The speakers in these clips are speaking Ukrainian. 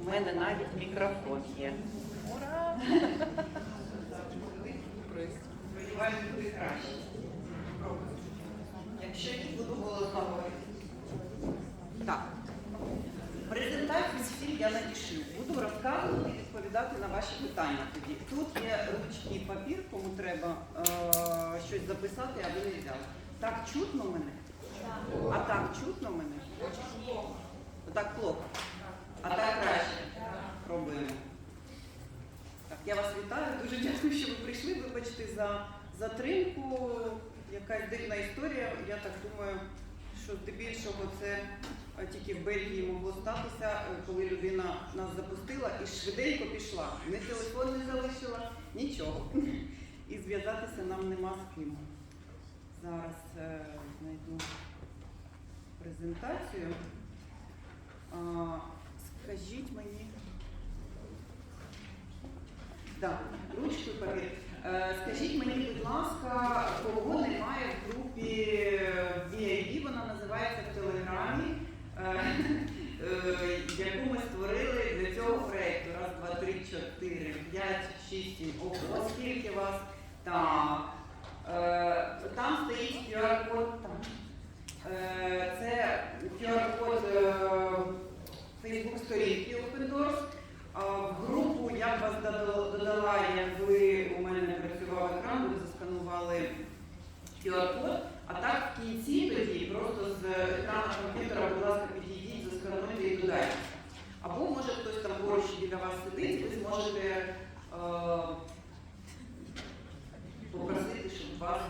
У мене навіть мікрофон є. Сподіваюся, буде краще. Якщо ні, буду голосно говорити. Так. Презентацію всіх я надішлю. Буду розказувати і відповідати на ваші питання тоді. Тут є ручки і папір, кому треба е- щось записати, а ви не взяли. Так чутно мене? А так чутно мене? Так плохо. А так краще. Пробуємо. Так, я вас вітаю. Дуже дякую, що ви прийшли. Вибачте за затримку. Якась дивна історія. Я так думаю, що здебільшого це е, тільки в Бельгії могло статися, е, коли людина нас запустила і швиденько пішла. Ні телефон не залишила, нічого. І зв'язатися нам нема з ким. Зараз е, знайду презентацію. Скажіть мені. Да, ручку папір. Е, Скажіть мені, будь ласка, кого немає в групі VIP, вона називається в Телеграмі, е, яку ми створили для цього проєкту. Раз, два, три, чотири, п'ять, шість, сім. Ого, скільки вас? Так. Е, Там стоїть QR-код. Там. Е, Це QR-код е, Facebook сторінки Open Doors. А В групу я б вас додала- додала, як ви у мене не працював екран, ви засканували QR-код. А так в кінці тоді просто з екрану комп'ютера, будь ласка, підійдіть, заскануйте і додайте. Або може хтось там поруч біля вас сидить, ви зможете е, попросити, щоб вас.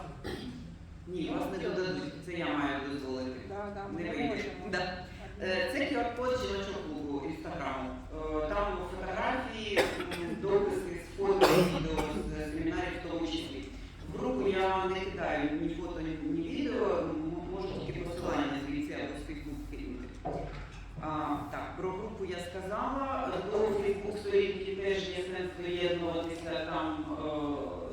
Ні, вас не додадуть. Це я маю дозволити. Да, да, ми Не не вийде. можемо. Да. Е, Це QR-код жіночого клубу інстаграму. Е, Там фотографії, м, дописи з фото, відео з семінарів в тому числі. В групу я не кидаю ні фото, ні, ні відео, м- можу тільки посилання звідси або з Фейсбук скинути. А, так, про групу я сказала. До Фейсбук сторінки теж є сенс приєднуватися там е,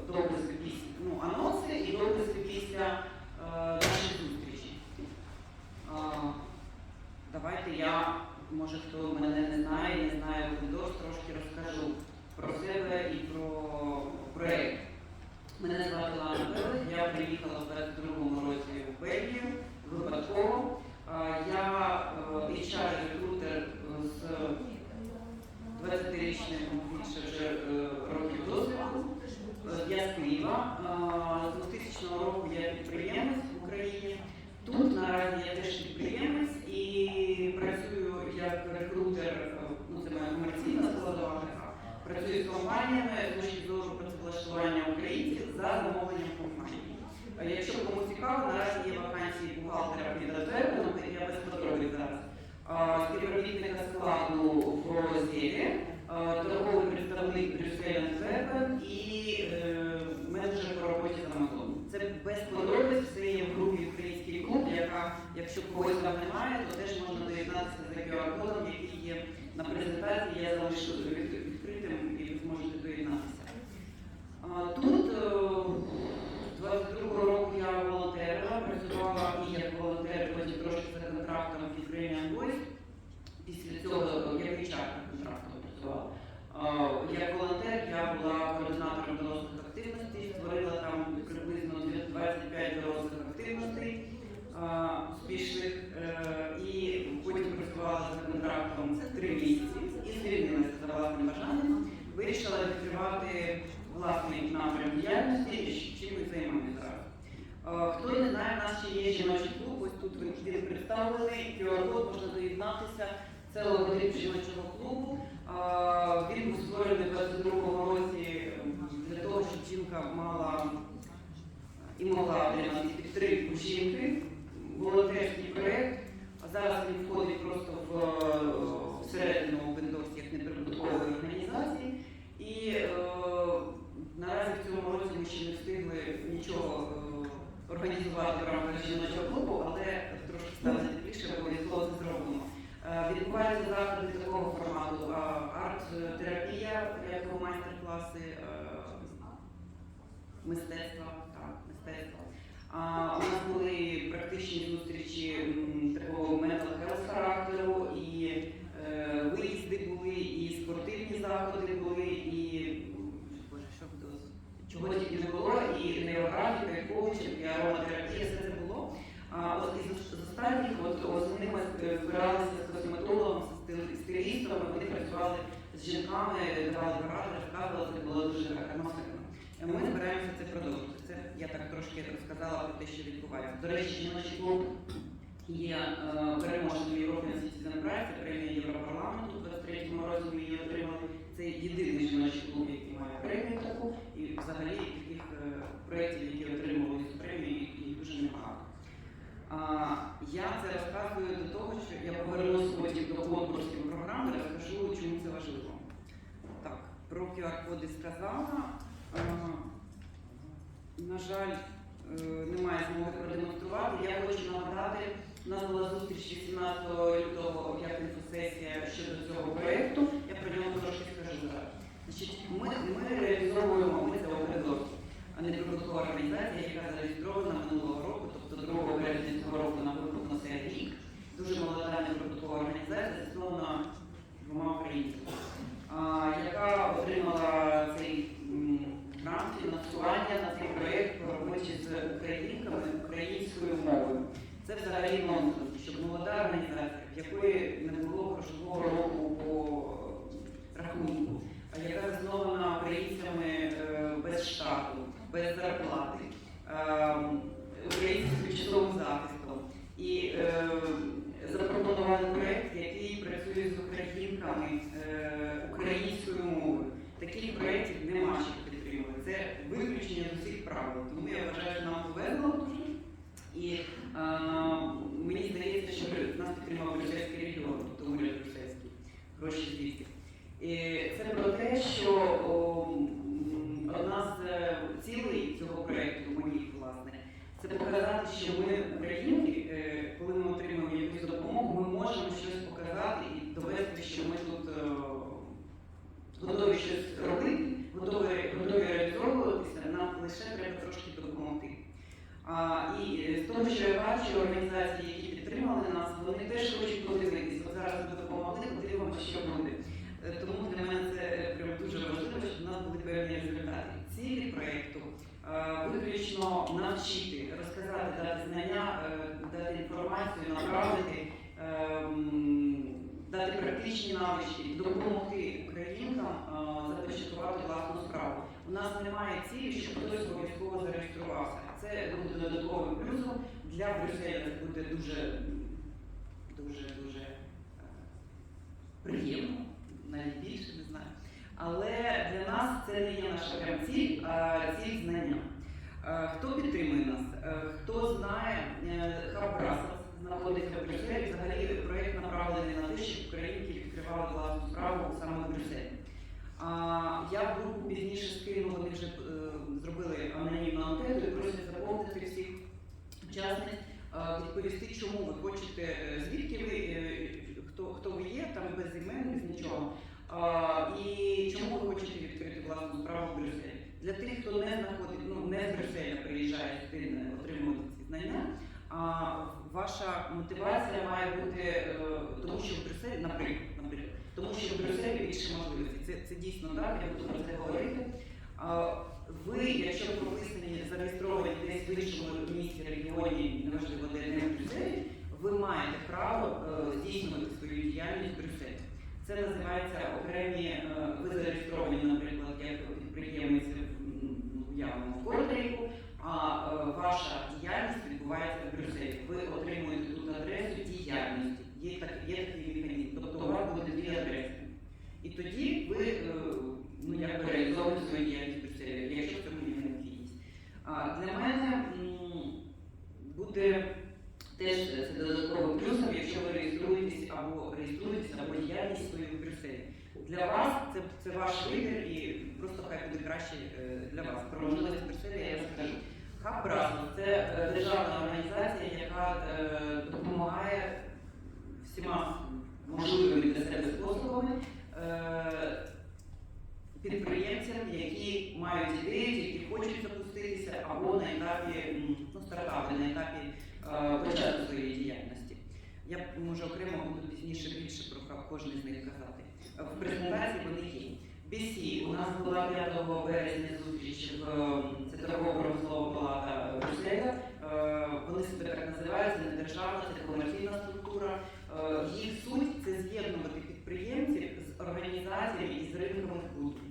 дописи після ну, анонси і дописи після е, наших зустрічей. А, Давайте я, може хто мене не знає, не знає Windows, трошки розкажу про себе і про проєкт. Мене звати Лана Белих, я приїхала в 22-му році в Бельгію випадково. А, Я е, HR-рекрутер з 20-річним більше вже е, років досвіду. Е, Я з Києва. Е, З 2000 року я підприємець в Україні. Тут наразі я теж підприємець і працюю як рекрутер, е, ну це моя комерційна складова така. Працюю з компаніями з точки зору працевлаштування українців за замовленням компанії. Е, Якщо кому цікаво, наразі є вакансії бухгалтера під Адвербом, я без подробиць зараз. Е, Співробітника складу в розділі, е, торговий представник Брюссель Антверпен і е, менеджер по роботі з Амазоном. Це без подробиць, це є в групі Український клуб, яка, якщо когось там немає, то теж можна доєднатися за QR-кодом, який є на презентації, я залишу від- відкритим і ви зможете доєднатися. А, Тут е, з 22 року я волонтерила, працювала і як волонтер, потім трошки за контрактом в Ukrainian Voice. Після цього я в HR контрактом працювала. А, Як волонтер я була координатором дорослих активностей, створила там приблизно 25 дорослих активностей успішних е, і потім працювала за контрактом 3 місяці і звільнилася за власним бажанням. Вирішила відкривати власний напрям діяльності, чим ми займаємося зараз. Хто не знає, в нас ще є жіночий клуб, ось тут він представлений, QR-код можна доєднатися. Це логотип жіночого клубу. Е, Він був створений у 22-му році м, для того, щоб жінка мала і могла отримати підтримку жінки, волонтерський проєкт. А зараз він входить просто в, е, всередину Windows як неприбуткової організації. І е, наразі в цьому році ми ще не встигли нічого або майстер-класи е, мистецтва. Так, мистецтва. А, у нас були практичні зустрічі м, такого mental health характеру, і е, виїзди були, і спортивні заходи були, і м, боже, що було? чого тільки не було, і нейрографіка, і коучинг, і ароматерапія, все це було. А от із з останніх, от основних ми е, збиралися з косметологом, з стил- стилістом, вони працювали з жінками, давали поради, розказували, це було дуже атмосферно. Е, Ми збираємося це продовжити. Це я так трошки розказала про те, що відбувається. До речі, жіночий клуб є е, переможцем European Citizen Prize, премія Європарламенту. У 23-му році ми її отримали. Це єдиний жіночий клуб, який має премію таку. І взагалі таких проєктів, які отримували цю премію, їх їх дуже небагато. А, я це розказую до того, що я повернусь потім до конкурсів програми, розкажу, чому це важливо. Так, про QR-коди сказала. На жаль, е, немає змоги продемонструвати. Я хочу нагадати, у нас була зустріч 18 лютого, як інфосесія щодо цього проєкту. Я про нього трошки скажу зараз. Ми, ми реалізовуємо, ми це образок, а не прибуткова організація, яка зареєстрована минулого року, тобто 2 березня цього року на випадку на цей рік. Дуже молода неприбуткова організація, заснована двома українцями, а, яка отримала цей м, грант фінансування на цей проєкт по роботі з українками українською мовою. Це взагалі нонсенс, щоб молода організація, в якої не було грошового року по е, рахунку, а яка заснована українцями е, без штату, без зарплати, е, українців з тимчасовим захистом. І е, запропонували проєкт, який працює з українками е, українською мовою. Таких проєктів нема, що підтримує. Це виключення з усіх правил. Тому я вважаю, що нам повезло дуже. І е, мені здається, що нас підтримав Брюссельський регіон, тобто уряд Брюссельський, гроші звідки. І це про те, що у нас е, цілей цього проєкту, моїх, власне, це показати, що ми, українки, е, коли ми отримуємо якусь допомогу, ми можемо щось показати і довести, що ми тут е, готові щось робити, готові, готові реалізовуватися, нам лише треба трошки допомогти. А, і е, з того, що я бачу, організації, які підтримали нас, вони теж хочуть подивитися. От зараз ви допомогли, подивимося, що буде. Е, Тому для мене це е, прям дуже важливо, щоб в нас були певні результати. Цілі проєкту е, виключно навчити, розказати, дати знання, е, дати інформацію, направити, е, м, дати практичні навички, допомогти українкам е, започаткувати власну справу. У немає цілі, щоб хтось обов'язково зареєструвався. Це буде додатковим плюсом для Брюсселя. Це буде дуже, дуже, дуже е, приємно, навіть більше не знаю. Але для нас це не є наша прям ціль, а ціль знання. Е, Хто підтримує нас? Е, Хто знає, Хаб Брасов знаходиться в Брюсселі. Взагалі проєкт направлений на те, щоб українки відкривали власну справу саме в Брюсселі. А, я в групу пізніше скину, вони вже е, зробили анонімну анкету і просять заповнити всіх учасниць, е, відповісти, чому ви хочете, е, звідки ви, хто, хто ви є, там без імен, без нічого. А, і чому ви хочете відкрити власну справу в Брюсселі? Для тих, хто не знаходить, ну не з Брюсселя приїжджає не отримувати ці знання. А ваша мотивація має бути тому, що в Брюсселі, наприклад, тому що в Брюсселі більше можливостей. Це, це дійсно так, я буду про це говорити. А, ви, якщо прописані, зареєстровані десь в іншому місті, регіоні, неважливо, де не в Брюсселі, ви маєте право е, здійснювати свою діяльність в Брюсселі. Це називається окремі, е, ви зареєстровані, наприклад, як підприємець в м, уявному Кордейку, а е, ваша діяльність відбувається в Брюсселі. Ви отримуєте тут адресу діяльності. Є, так, є такий механізм. Тобто у вас буде дві адреси. І тоді ви е, ну, якби реалізовуєте свою діяльність в Брюсселі, якщо в цьому є необхідність. А, Для мене буде теж це додатковим плюсом, якщо ви реєструєтесь або реєструєтесь, або діяльність свою в Брюсселі. Для вас це, це ваш вибір і просто хай буде краще е, для вас. Про можливість Брюсселя я розкажу. Хаб це е, державна організація, яка е, допомагає всіма можливими для себе способами підприємцям, які мають ідеї, які хочуть запуститися, або на етапі ну, стартапи, на етапі е, початку своєї діяльності. Я може окремо буду пізніше більше про кожен з них казати. В презентації вони є. BC у нас була 5 березня зустріч в це торгово-промислова палата Брюсселя. Е, Вони себе так називають, це не державна, це комерційна структура. Е, Їх суть це з'єднувати підприємців з організаціями і з ринками збуту.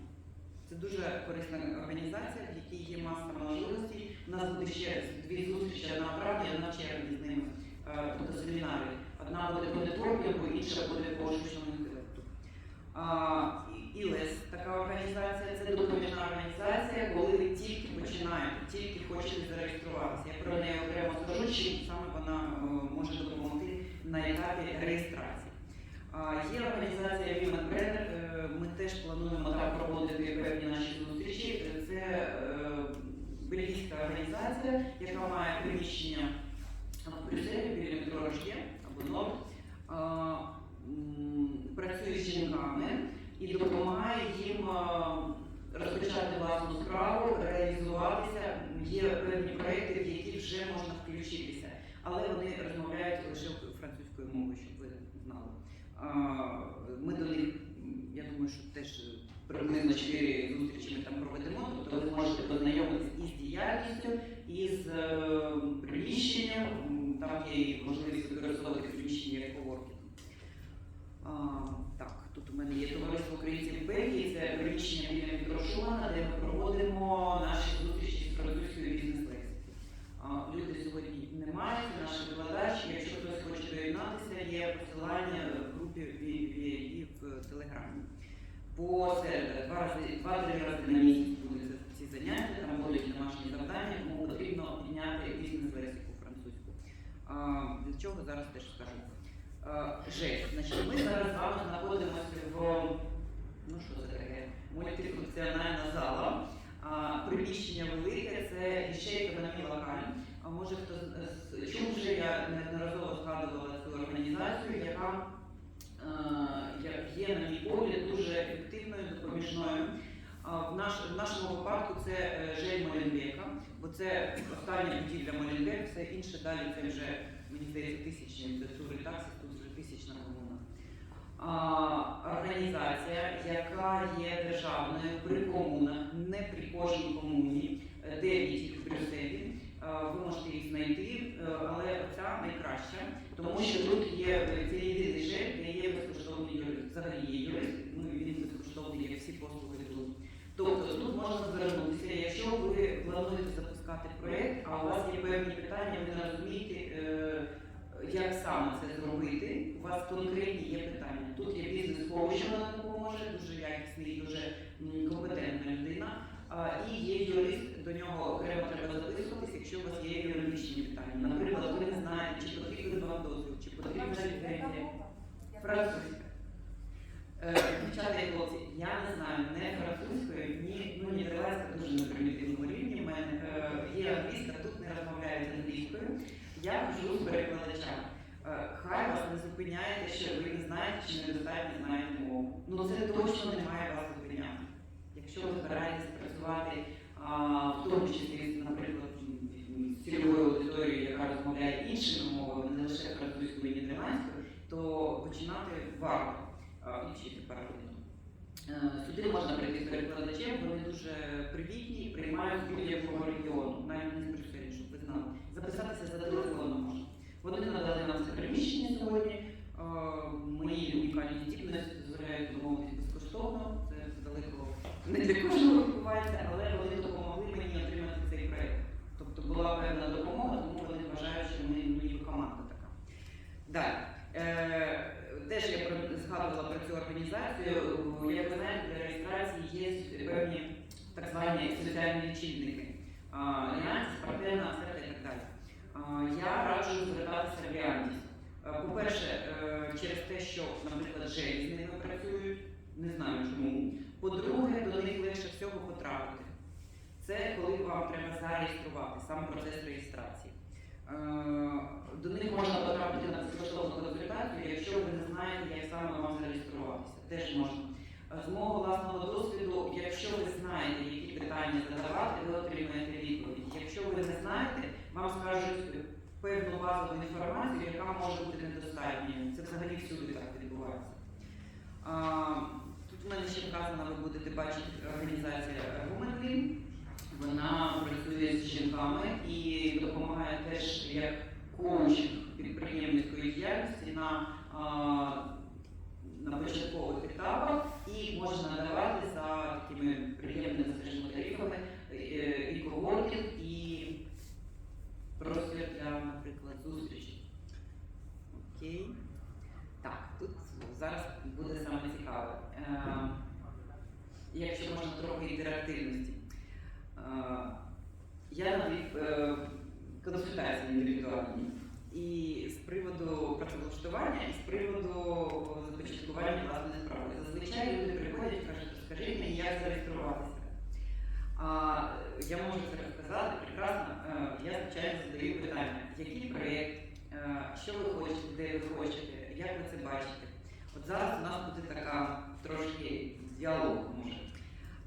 Це дуже корисна організація, в якій є маса можливостей. У нас буде ще дві зустрічі, одна в травні, одна червні з ними, е, тобто семінари. Одна буде по нетворкінгу, інша буде по штучному інтелекту. ІЛЕС така організація, це допоміжна організація, коли ви тільки починаєте, тільки хочете зареєструватися. Я про неї окремо скажу, чим саме вона е, може допомогти на етапі реєстрації. Є організація Women Brenner, е, ми теж плануємо там проводити певні наші зустрічі. Це е, бельгійська організація, яка має приміщення в Брюсселі біля Рожє або Норд. Працює з жінками і допомагає їм розпочати власну справу, реалізуватися. Є певні проекти, в які вже можна включитися, але вони розмовляють лише французькою мовою, щоб ви знали. Ми до них, я думаю, що теж приблизно чотири зустрічі ми там проведемо, тобто ви зможете познайомитися із діяльністю, із е, приміщенням. Там є і можливість використовувати приміщення як коворкінг. Так, тут у мене є товариство українців в Бельгії, це приміщення біля метро де ми проводимо наші зустрічі з французькою бізнес-лексикою. Люди сьогодні немає, це наш викладач. Якщо хтось хоче доєднатися, є посилання в групі VVI в Телеграмі. По середу, два рази, два-три рази на місяць будуть ці заняття, там будуть домашні завдання, тому потрібно підняти бізнес-лексику французьку. А, Для чого зараз теж скажу. Жесть. Значить, ми зараз з вами знаходимося в ну що це таке? Мультифункціональна зала. А, приміщення велике, це ще економія локаль. А може хто чув вже, я неодноразово згадувала цю організацію, яка е, є, на мій погляд, дуже ефективною, допоміжною. В, наш, в нашому випадку це е, Жель Моленбека, бо це остання будівля Моленбек, все інше далі це вже, мені здається, тисячні, це тури тут тисячна комуна. Організація, яка є державною при комунах, не при кожній комуні, е, дев'ять їх в Брюсселі. Ви можете їх знайти, але ця найкраща, тому що тут є це єдиний ЖЕК, де є безкоштовний юрист. Взагалі є юрист, ну і він безкоштовний, як всі послуги тут. Тобто тут можна звернутися, якщо ви запускати проєкт, а у вас є певні питання, ви не розумієте, е, як саме це зробити, у вас конкретні є питання. Тут є бізнес-коуч, що нам допоможе, дуже якісний, дуже компетентна людина. І є юрист, до нього окремо треба записуватись, якщо у вас є юридичні питання. Наприклад, ви не знаєте, чи потрібен вам дозвіл, чи потрібна ліцензія. Французька. Е, Дівчата і хлопці, я не знаю, не французькою, ні, ну нідерландська дуже на примітивному рівні. Мене е, є англійська, тут не розмовляють англійською. Я кажу з перекладачами. Е, Хай вас не зупиняє те, що ви не знаєте чи недостатньо знаєте мову. Ну це точно не має вас зупиняти. Якщо ви збираєтесь працювати, в тому числі, наприклад, з цільовою аудиторією, яка розмовляє іншими мовами, не лише французькою і нідерландською, то починати варто а, і вчити паралельно. Е, Сюди можна прийти з перекладачем, вони дуже привітні, приймають з будь-якого регіону, навіть не з Брюсселя, щоб ви знали. Записатися за телефоном можна. Вони надали нам це приміщення сьогодні. Е, Мої унікальні здібності дозволяють домовитися безкоштовно. Це далеко не для кожного відбувається, але вони допомогли мені отримати цей проєкт. Тобто була певна допомога, тому вони вважають, що ми ніби команда така. Далі. Е, Теж я згадувала про цю організацію. Як ви знаєте, для реєстрації є певні так звані соціальні лічильники. Альянс, партнерна асерта і так далі. Я раджу звертатися в реальність. Е, По-перше, е, через те, що, наприклад, желі з ними працюють, не знаю чому. По-друге, до них легше всього потрапити. Це коли вам треба зареєструвати, сам процес реєстрації. Е, До них можна потрапити на безкоштовну консультацію, якщо ви не знаєте, як саме вам зареєструватися. Теж можна. З мого власного досвіду, якщо ви знаєте, які питання задавати, ви отримаєте відповідь. Якщо ви не знаєте, вам скажуть певну базову інформацію, яка може бути недостатньою. Це взагалі всюди так відбувається. Тут в мене ще вказано, ви будете бачити організація Women Вона працює з жінками і допомагає теж як коучинг підприємницької діяльності на, на початкових етапах і можна надавати за такими приємними скажімо, тарифами е, і когортів, і простір для, наприклад, зустрічі. Окей. Так, тут зараз буде саме цікаве. Е, якщо можна трохи інтерактивності. Е, я навів е, консультації індивідуальні і з приводу працевлаштування, і з приводу започаткування власної справи. Зазвичай люди приходять і кажуть, скажіть мені, як зареєструватися. А, я можу це розказати прекрасно. Е, Я звичайно задаю питання, який проєкт, е, що ви хочете, де ви хочете, як ви це бачите. От зараз у нас буде така трошки діалог може.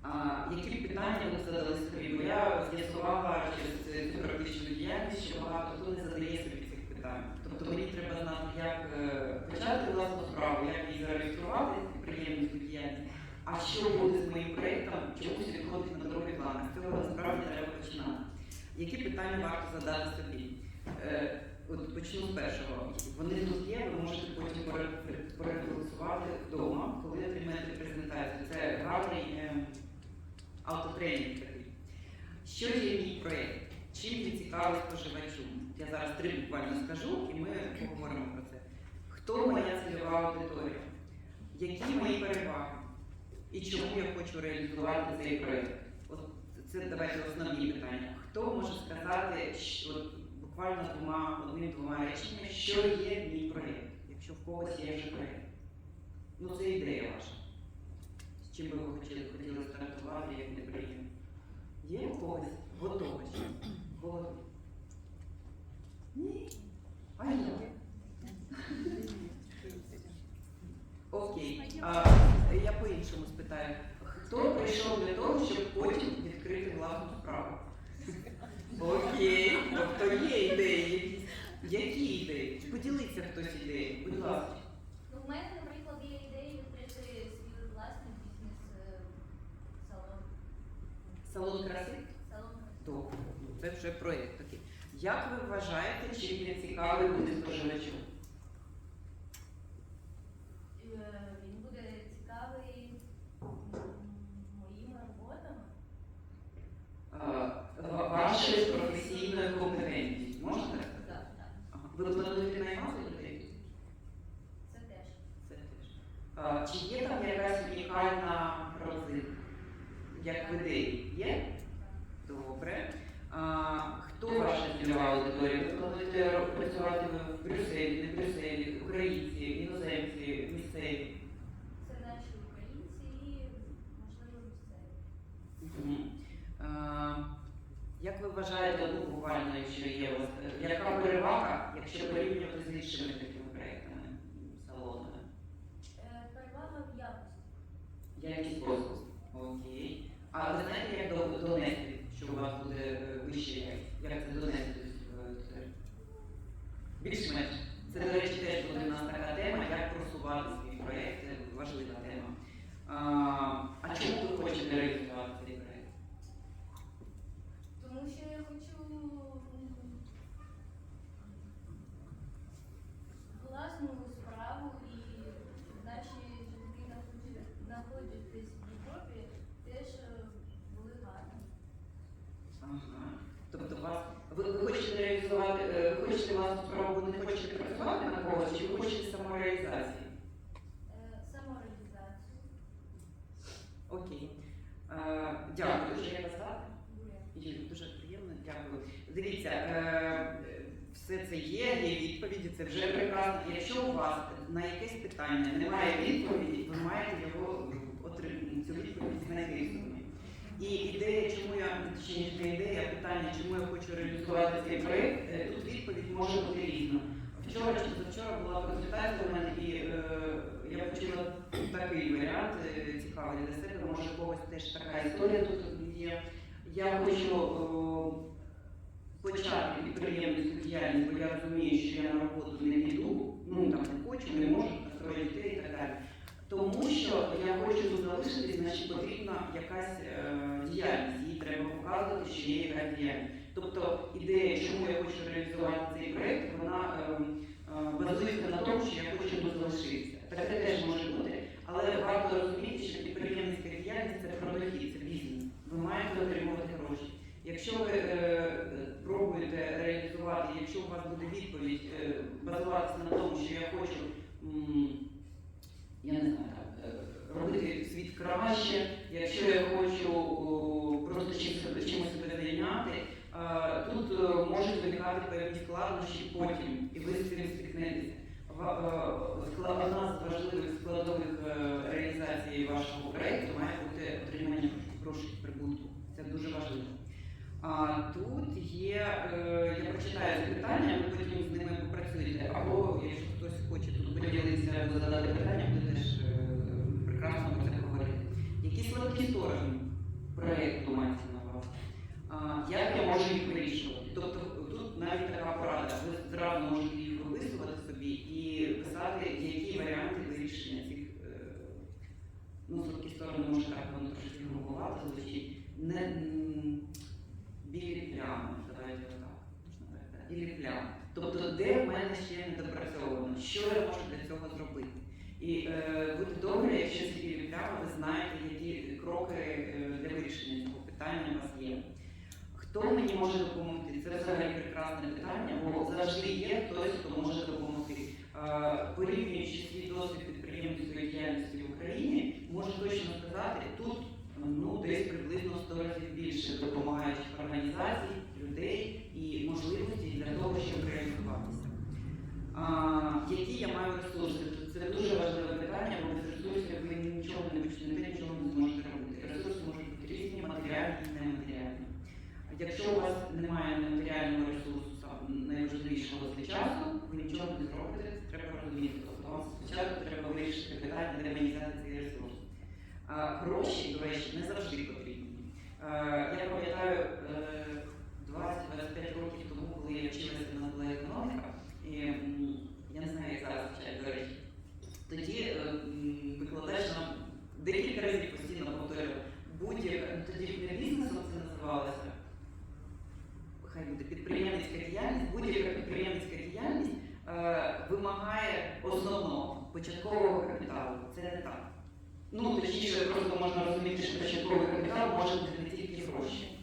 А, які питання ви задали собі? Бо я з'ясувала через цю практичну діяльність, що багато хто не задає собі цих питань. Тобто мені треба знати, як е, почати власну справу, як її зареєструвати, підприємницьку діяльність, а що буде з моїм проєктом, чомусь відходить на другий план. З цього насправді треба починати. Які питання варто задати собі? Е, От почну з першого. Вони тут є, ви можете потім пере- вдома, коли отримаєте презентацію. Це гарний е, автотренінг такий. Що є мій проєкт? Чим він цікавий споживачу? Я зараз три буквально скажу, і ми поговоримо про це. Хто моя цільова аудиторія? Які мої переваги? І чому я хочу реалізувати цей проєкт? От це давайте основні питання. Хто може сказати, що от, буквально двома одним-двома реченнями, що є мій проєкт, якщо в когось є вже проєкт? Ну це ідея ваша. З чим би ви хотіли, хотіли стартувати, як не приємно? Є у когось готове щось в голові? Ні? А я? Окей. А, я по-іншому спитаю. Хто прийшов для того, щоб потім відкрити власну справу? Окей. Тобто є ідеї. Які ідеї? Поділіться хтось ідеєю, будь ласка. Ну, в мене, наприклад, є ідея відкрити свій власний бізнес-салон. Салон краси? Салон Добре. Ну, Це вже проєкт такий. Як ви вважаєте, чим він цікавий буде споживачу? Е, Він буде цікавий м, моїми роботами. А, ва- Вашою професійною компетентністю. Можна так? Так. Ага. Ви плануєте наймати людей? Це теж. Це теж. А, Чи є там якась унікальна родзинка? Як в ідеї? Є? Добре. А, хто ваша цільова аудиторія? Ви плануєте працювати в Брюсселі, не в Брюсселі, українці, іноземці, місцеві? Це наші українці і, можливо, місцеві. Мгм. А, Як ви вважаєте, ну буквально, якщо є у вас, е, яка перевага, якщо порівнювати з іншими такими проектами, салонами? Е, Перевага в якості. Якість послуг. Окей. А ви знаєте, як до- донести, що у вас буде е, вища якість? Як це донести до світової аудиторії? Більш-менш. Це, до речі, теж буде у нас така тема, як просувати свій проєкт, це важлива тема. А, а чому ви хочете реалізувати цей проєкт? Тому що я хочу м, власну справу і щоб наші жінки знаходять- знаходитись в Європі теж е, були гарні. Ага. Тобто вас ви, ви хочете реалізувати, е, хочете власну справу, ви не хочете працювати на когось, чи ви хочете самореалізації? Е, Самореалізацію. Окей. Е, дякую, дуже я вас звати? Юлі, дуже приємно, дякую. Дивіться, е, все це є, є відповіді, це вже прекрасно. Якщо у вас на якесь питання немає відповіді, ви маєте його отримати, цю відповідь знайти. І ідея, чому я точніше не ідея, а питання, чому я хочу реалізувати цей проєкт, е, тут відповідь може бути різна. Вчора чи позавчора була консультація у мене, і е, я почула такий варіант е, цікавий для себе. Може, когось теж така історія тут є. Я хочу о, почати підприємницьку діяльність, бо я розумію, що я на роботу не піду, ну там не хочу, не можу, троє дітей і так далі. Тому що я хочу тут залишитись, значить потрібна якась е, діяльність. Їй треба показувати, що є якась діяльність. Тобто ідея, чому я хочу реалізувати цей проєкт, вона е, е, базується на тому, що я хочу тут залишитися. Таке теж може бути, але варто розуміти, що підприємницька діяльність це про дохід, це бізнес. Ви маєте отримувати гроші. Якщо ви е, пробуєте реалізувати, якщо у вас буде відповідь е, базуватися на тому, що я хочу. м, я не знаю, так, е, робити світ краще, якщо я хочу просто чимось, чимось себе зайняти, е, тут е, можуть виникати певні складнощі потім, і ви з цим стикнетеся. Е, Одна з важливих складових реалізації вашого проєкту має бути отримання грошей прибутку. Це дуже важливо. А тут є, я прочитаю запитання, ви потім з ними попрацюєте. Або якщо хтось хоче тут поділитися або задати питання, буде теж е, прекрасно про це говорити. Які слабкі сторони проєкту мається на увазі? А, Як я можу їх вирішувати? Тобто тут навіть така порада. Ви зразу можете їх виписувати собі і писати, які варіанти вирішення цих е, ну, слабкі сторони може так воно трошки грубовато звучить. Не м, білі плями, давайте отак. можна передати. Білі плями. Тобто, де в мене ще не допрацьовано, що я можу для цього зробити? І е, буде добре, якщо ці білі плями ви знаєте, які кроки е, для вирішення цього питання у вас є. Хто мені може допомогти? Це взагалі прекрасне питання, бо завжди є хтось, хто може допомогти. Е, Порівнюючи свій досвід підприємницької діяльності в Україні, можу точно сказати, тут ну, десь приблизно 100 разів більше допомагаючих організацій, людей і можливостей для того, щоб реалізуватися. Які я маю ресурси? Це дуже важливе питання, бо без ресурсів ви нічого не почнете, нічого не зможете робити. Ресурси можуть бути різні, матеріальні і нематеріальні. Якщо у вас немає матеріального ресурсу, найважливішого для часу, ви нічого не зробите, треба розуміти. Тобто вам спочатку треба вирішити питання, де мені взяти цей ресурс. А, гроші, до речі, не завжди потрібні. Е, я пам'ятаю е, 20-25 років тому, коли я вчилася в нас була економіка, і я не знаю, як зараз вчать, до речі. Тоді е, викладач нам декілька разів постійно повторював, будь-яка, ну, тоді не бізнесом це називалося, хай буде підприємницька діяльність, будь-яка підприємницька діяльність е, вимагає основного початкового капіталу. Це не так. Ну, точніше, просто можна розуміти, що початковий капітал може бути не тільки гроші.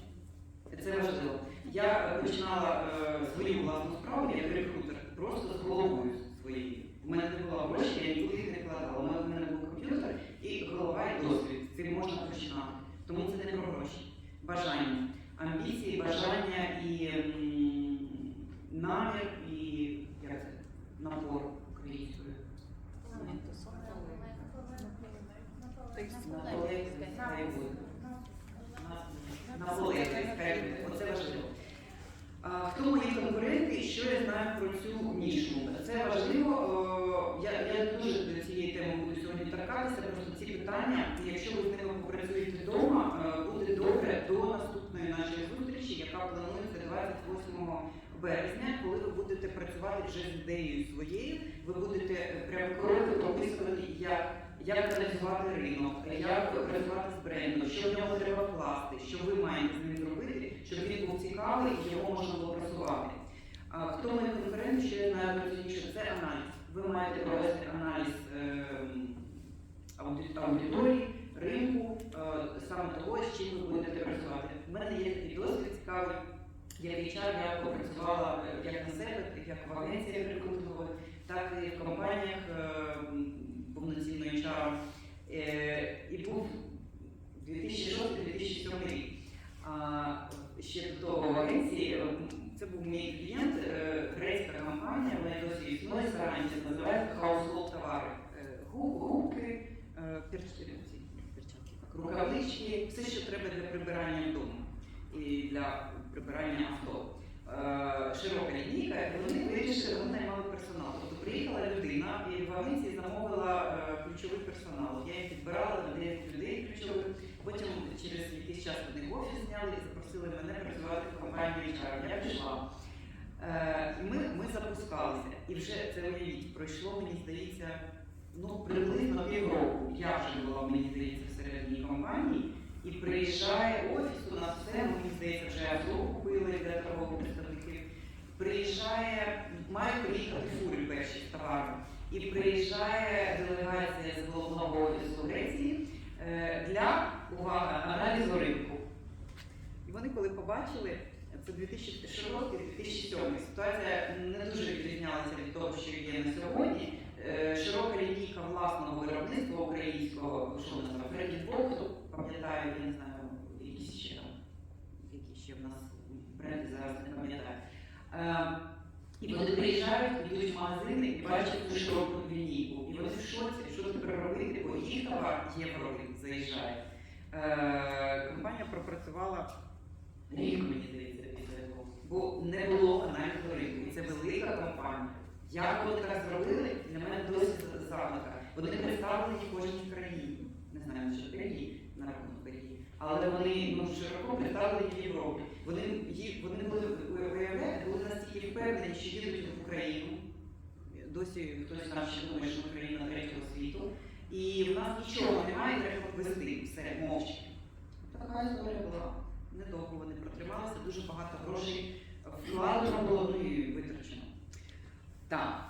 Це важливо. Я починала е, свою власну справу як рекрутер просто з головою своєю. У мене не було грошей, я нікуди їх не мене- У мене був комп'ютер і голова і досвід. З Цим можна починати. Тому це не про гроші. Бажання. Амбіції, бажання і намір, і як це? напор українською. Наполегливість. Оце важливо. Хто мої конкуренти і що я знаю про цю нішу? Це важливо. Я, я дуже до цієї теми буду сьогодні торкатися. Просто ці питання, якщо ви з ними попрацюєте вдома, е, буде добре до наступної нашої зустрічі, яка планується 28 березня, коли ви будете працювати вже з ідеєю своєю, ви будете е, прямо коротко прописувати, як як реалізувати ринок, як працювати з брендом, що в нього треба вкласти, що ви маєте з ним зробити, щоб він був цікавий і його можна було просувати. А хто мої конкуренти, що я знаю це аналіз. Ви маєте провести аналіз ем, аудиторії, ринку, е, саме того, з чим ви будете працювати. У мене є такий досвід цікавий. Я попрацювала е, як на себе, як в агенціях рекрутингових, так і в компаніях е, м, повноцінно HR. Е, І був 2006-2007 рік. А ще до того в агенції це був мій клієнт, грецька компанія, вона досі існує зараніше, називається Household товари. Губки, перчатки, рукавички, все, що треба для прибирання дому і для прибирання авто. Е, Широка лінійка, і вони вирішили, вони наймали персонал. Тобто приїхала людина і в агенції замовила е, ключовий персонал. Я їм підбирала 9 людей ключових. Потім через якийсь час вони офіс зняли і запросили мене працювати в компанію HR. Я пішла. Е, ми, ми запускалися. І вже це уявіть, пройшло, мені здається, ну приблизно півроку. Я вже була, мені здається, всередині компанії. І приїжджає офіс, у нас все, мені здається, вже авто купили для торгових представників. Приїжджає, має приїхати фури перші з. І приїжджає делегація з головного офісу Греції е, для увага, аналізу ринку. І вони, коли побачили, це 2006-2007, ситуація не дуже відрізнялася від того, що є на сьогодні. Е, Широка лінійка власного виробництва українського, що у нас Фредді хто пам'ятаю, я не знаю, якісь ще які ще в нас бренди зараз не пам'ятаю. Е, І вони приїжджають, йдуть в магазини і бачать цю широку лінійку. І вони в шоці, що тепер робити, бо їх товар євро заїжджає. Е, Компанія пропрацювала рік, мені здається, після того. Бо не було аналізу ринку. Це велика компанія. Як вони так зробили, для мене досі загадка. Вони представлені в кожній країні. Не знаю, що Бельгії, на рахунок Бельгії. Але вони ну, широко представлені в Європі. Вони, ї- вони були, виявляєте, були настільки впевнені, що їдуть в Україну. Досі хтось з ще думає, що ми країна третього світу. І в нас нічого немає, треба ввести все мовчки. Така історія була. Недовго вони протрималися, дуже багато грошей вкладено було ну, і витрачено. Так,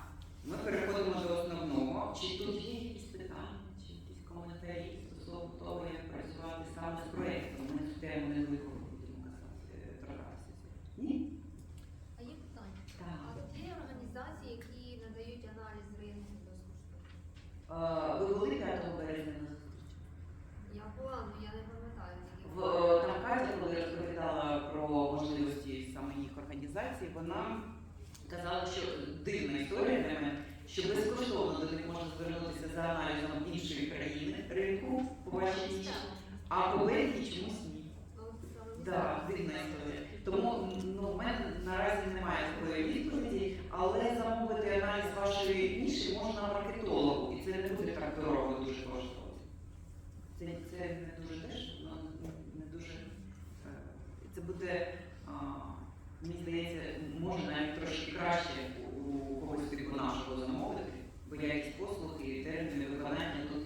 ми переходимо до основного. Чи тут є якісь питання, чи якісь коментарі стосовно того, як працювати саме з проєктом? Ми цю тему не казати, е, торкатися. Ні? А є питання? Так. А от є організації, які надають аналіз ринку безкоштовно? Е, Ви були 5 березня на зустрічі? Я була, але я не пам'ятаю. тільки. В там Катя, коли розповідала про можливості саме їх організації, вона казала, що дивна історія для мене, що безкоштовно до них можна звернутися за аналізом іншої країни ринку, побачити інші, а по Бельгії чомусь ні. Ну, саме Так, дивна історія. Тому ну, в мене наразі немає такої відповіді, але замовити аналіз вашої ніші можна маркетологу, і це не буде так дорого дуже коштувати. Це, це не дуже дешево, ну, не дуже. е, Це буде, а, мені здається, може навіть трошки краще у, у когось типу нашого замовити, бо якість послуг і терміни виконання тут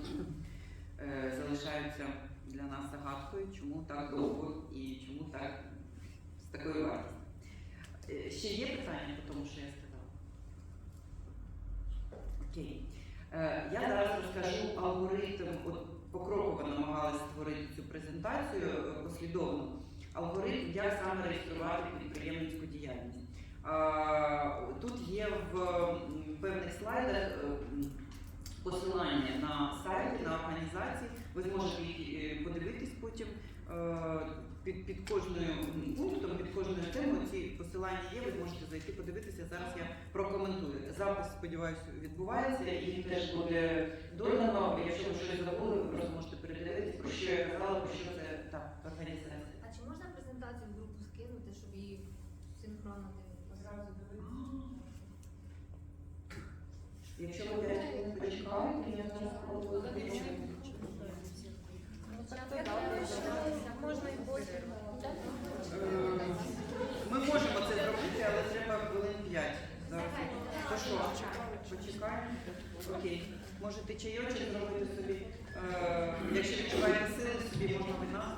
е, залишаються для нас загадкою, чому так довго і чому так з такою вартістю. Е, Ще є питання по тому, що я сказала? Окей. Е, Я зараз розкажу алгоритм, от покроково намагалася створити цю презентацію е, послідовно. Алгоритм, як саме реєструвати підприємницьку діяльність. Тут є в певних слайдах посилання на сайти, на організації. Ви зможете е, подивитись потім. Е, Під, під кожною пунктом, під кожною темою ці посилання є, ви зможете зайти подивитися. Зараз я прокоментую. Запис, сподіваюся, відбувається і теж буде додано. Якщо ви щось забули, ви просто можете передивитись, про що я казала, про що це так, організація. А чи можна презентацію в групу скинути, щоб її синхронно одразу Якщо ви 5 хвилин почекаєте, я зараз спробую запитати. Ми можемо це зробити, але треба хвилин 5. То що, почекаємо? Окей. Можете чайочок зробити собі. Е, Якщо відчуваєте сили, собі можна вина.